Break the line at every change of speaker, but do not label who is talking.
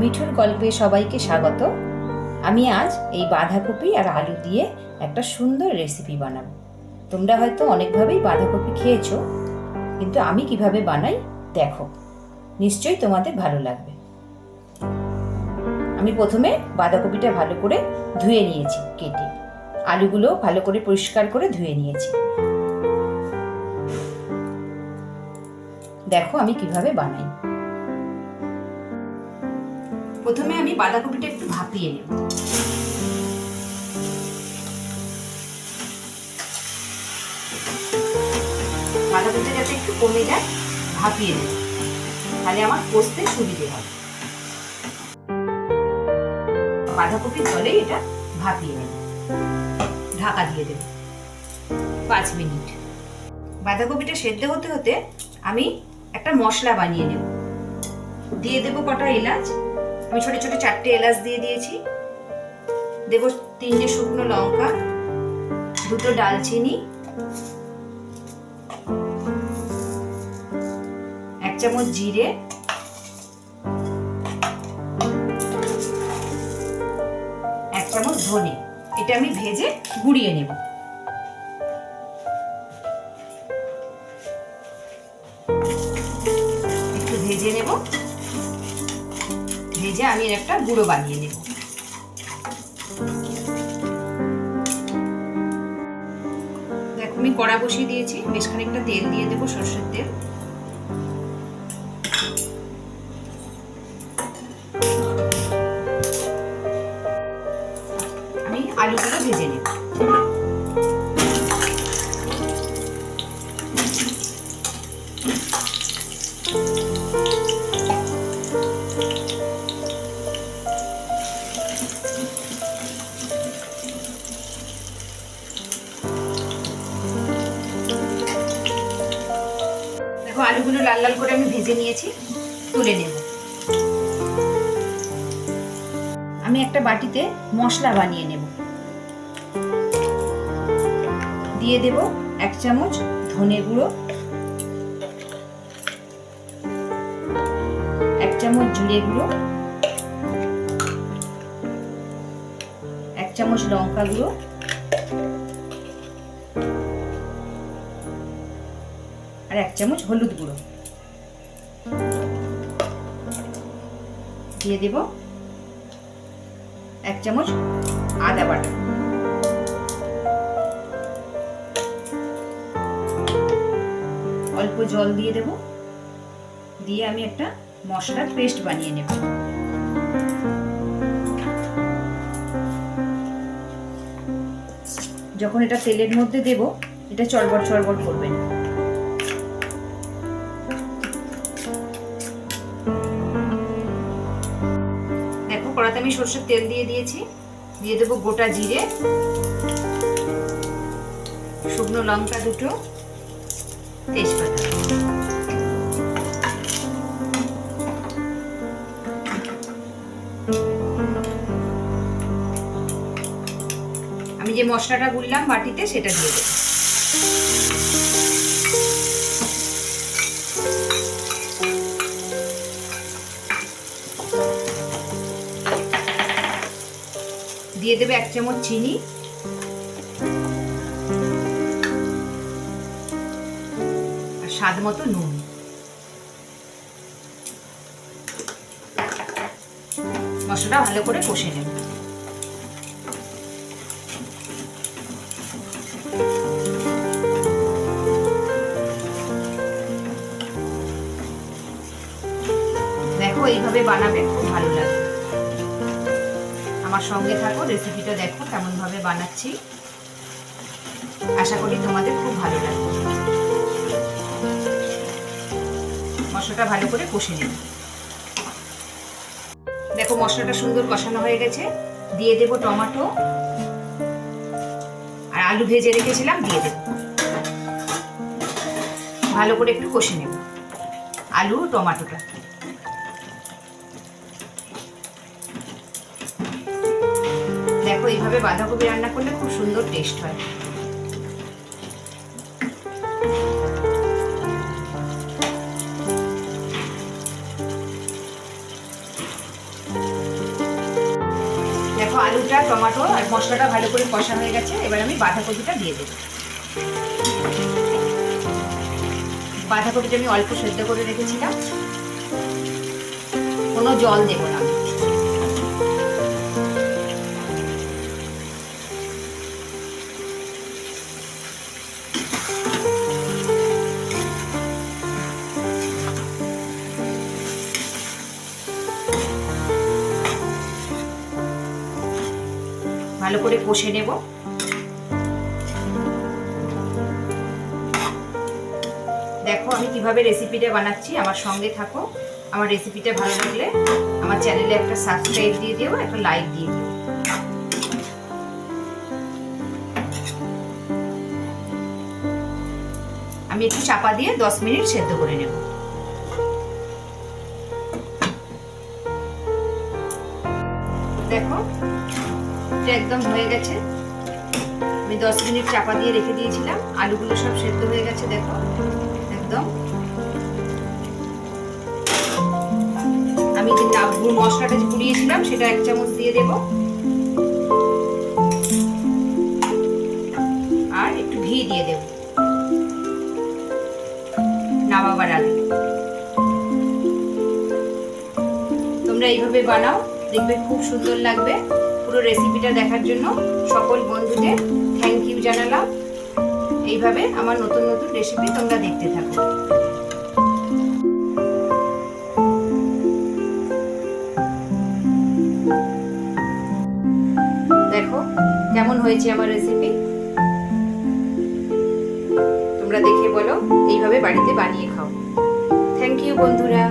মিঠুর গল্পে সবাইকে স্বাগত। আমি আজ এই বাঁধাকপি আর আলু দিয়ে একটা সুন্দর রেসিপি বানাবো। তোমরা হয়তো অনেকভাবেই বাঁধাকপি খেয়েছো, কিন্তু আমি কীভাবে বানাই দেখো। নিশ্চয়ই তোমাদের ভালো লাগবে। আমি প্রথমে বাঁধাকপিটা ভালো করে ধুয়ে নিয়েছি কেটে। আলুগুলো ভালো করে পরিষ্কার করে ধুয়ে নিয়েছি। দেখো আমি কীভাবে বানাই। প্রথমে আমি বাঁধাকপিটা একটু ভাপিয়ে নেব। বাঁধাকপিটা যাতে একটু কমে যায়, ভাপিয়ে নেব। তাহলে আমার কষতে সুবিধে হবে। বাঁধাকপির জলে এটা ভাপিয়ে নেব। ঢাকা দিয়ে দেব। পাঁচ মিনিট। বাঁধাকপিটা সেদ্ধ হতে হতে আমি একটা মশলা বানিয়ে নেব। দিয়ে দেবো কটা এলাচ। আমি ছোট ছোট চারটে এলাচ দিয়ে দিয়েছি। দেবো তিনটে শুকনো লঙ্কা, দুটো ডালচিনি, এক চামচ জিরে, এক চামচ ধনে। এটা আমি ভেজে গুঁড়িয়ে নেব। ভেজে আমি একটা গুঁড়ো বানিয়ে নেব। দেখো আমি কড়া বসিয়ে দিয়েছি, বেশ খানিকটা তেল দিয়ে দেবো সর্ষের তেল। আমি আলুগুলো ভেজে নেব। দেখো আলুগুলো লাল লাল করে আমি ভেজে নিয়েছি, তুলে নেব। আমি একটা বাটিতে মশলা বানিয়ে নেব। দিয়ে দেব এক চামচ ধনে গুঁড়ো, এক চামচ জিরে গুঁড়ো, এক চামচ লঙ্কা গুঁড়ো আর এক চামচ হলুদ গুঁড়ো। দিয়ে দেব এক চামচ আদা বাটা। অল্প জল দিয়ে দেব। দিয়ে আমি একটা মশলার পেস্ট বানিয়ে নেব। যখন এটা তেলের মধ্যে দেব, এটা চড়বড় চড়বড় করবে না। কড়াতে আমি সর্ষের তেল দিয়ে দিয়েছি। দিয়ে দেবো গোটা জিরে, শুকনো লঙ্কা দুটো, তেজপাতা। আমি যে মশলাটা গুললাম বাটিতে, সেটা দিয়ে দেবো। দিয়ে দেবে এক চামচ চিনি। আর স্বাদ মতো নুন। মশলাটা ভালো করে কষে নেব। দেখো এইভাবে বানাবে, খুব ভালো লাগবে। আমার সঙ্গে থাকো রেসিপিটা দেখো কেমনভাবে বানাচ্ছি। আশা করি তোমাদের খুব ভালো লাগবে। মশলাটা ভালো করে কষে নেব দেখো, মশলাটা সুন্দর কষানো হয়ে গেছে। দিয়ে দেব টমেটো। আর আলু ভেজে রেখেছিলাম, দিয়ে দেব। ভালো করে একটু কষে নেব। আলু, টমেটোটা। দেখো, এইভাবে বাঁধাকপি রান্না করলে খুব সুন্দর টেস্ট হয়। দেখো, আলুটা, টমেটো আর মশলাটা ভালো করে কষা হয়ে গেছে, এবার আমি বাঁধাকপিটা দিয়ে দেবো। বাঁধাকপিটা আমি অল্প সেদ্ধ করে রেখেছিলাম। কোনো জল দেবো না। ভালো করে কষে নেব। দেখো আমি কীভাবে রেসিপিটা বানাচ্ছি, আমার সঙ্গে থাকো। আমার রেসিপিটা ভালো লাগলে আমার চ্যানেলে একটা সাবস্ক্রাইব দিয়ে দিও, একটা লাইক দিয়ে দিও। আমি একটু চাপা দিয়ে দশ মিনিট সেদ্ধ করে নেব। দেখো এটা একদম হয়ে গেছে। আমি দশ মিনিট চাপা দিয়ে রেখে দিয়েছিলাম। আলুগুলো সব সেদ্ধ হয়ে গেছে, দেখো। একদম। আমি যে মশলাটা পুড়িয়েছিলাম সেটা এক চামচ দিয়ে দেব। আর একটু ঘি দিয়ে দেব। নামাবার তোমরা এইভাবে বানাও, দেখবে খুব সুন্দর লাগবে। পুরো রেসিপিটা দেখার জন্য সকল বন্ধুদের থ্যাংক ইউ জানালাম। এইভাবে আমার নতুন নতুন রেসিপি তোমরা দেখতে থাকো। দেখো, কেমন হয়েছে আমার রেসিপি তোমরা দেখে বলো, এইভাবে বাড়িতে বানিয়ে খাও। থ্যাংক ইউ বন্ধুরা।